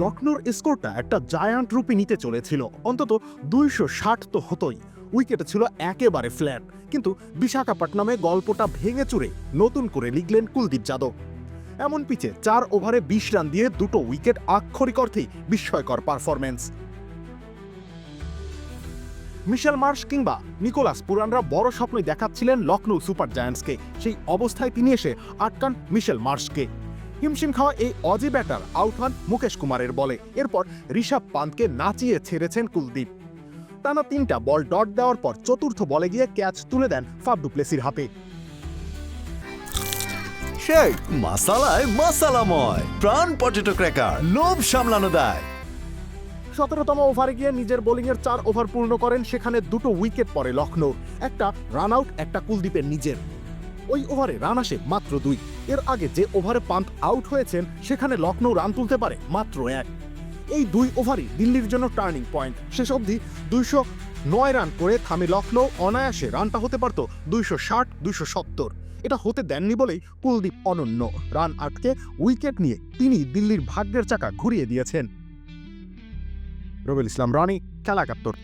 লখনৌর স্কোরটা একটা জায়ান্ট রূপে নিতে চলেছিল। অন্তত দুইশো ষাট তো হতোই। উইকেট ছিল একেবারে ফ্ল্যাট কিন্তু বিশাখাপট্টনামে গল্পটা ভেঙে চুরে নতুন করে লিখলেন কুলদীপ যাদব। এমন পিচে চার ওভারে বিশ রান দিয়ে দুটো উইকেট আক্ষরিক অর্থেই বিস্ময়কর পারফরমেন্স মিশেল মার্শ কিংবা নিকোলাস পুরানরা বড় স্বপ্নই দেখাচ্ছিলেন লখনৌ সুপার জায়ান্টসকে সেই অবস্থায় তিনি এসে আটকান মিশেল মার্শকে। হিমশিম খাওয়া এই অজি ব্যাটার আউট হন মুকেশ কুমারের বলে। এরপর ঋষভ পান্তকে নাচিয়ে ছেড়েছেন কুলদীপ। টানা তিনটা বল ডট দেওয়ার পর চতুর্থ বলে গিয়ে ক্যাচ তুলে দেন ফাফ ডুপ্লেসির হাতে। সেই মাসালায় মাসালাময় প্রাণ পটেটো ক্র্যাকার লোভ সামলানো দেয়। সতেরোতম ওভারে গিয়ে নিজের বোলিংয়ের চার ওভার পূর্ণ করেন সেখানে দুটো উইকেট পড়ে লখনৌর একটা রান আউট একটা কুলদীপের নিজের। ওই ওভারে রান আসে মাত্র দুই। এর আগে যে ওভারে পান্ত আউট হয়েছেন, সেখানে লখনৌ রান তুলতে পারে মাত্র এক। এই দুই ওভারই দিল্লির জন্য টার্নিং পয়েন্ট। শেষ অবধি দুইশো নয় রান করে থামে লখনৌ অনায়াসে রানটা হতে পারত দুইশো ষাট, দুইশো সত্তর। এটা হতে দেননি বলেই কুলদীপ অনন্য রান আটকে উইকেট নিয়ে তিনি দিল্লির ভাগ্যের চাকা ঘুরিয়ে দিয়েছেন। রবিল ইসলাম, রানি, খেলা একাত্তর।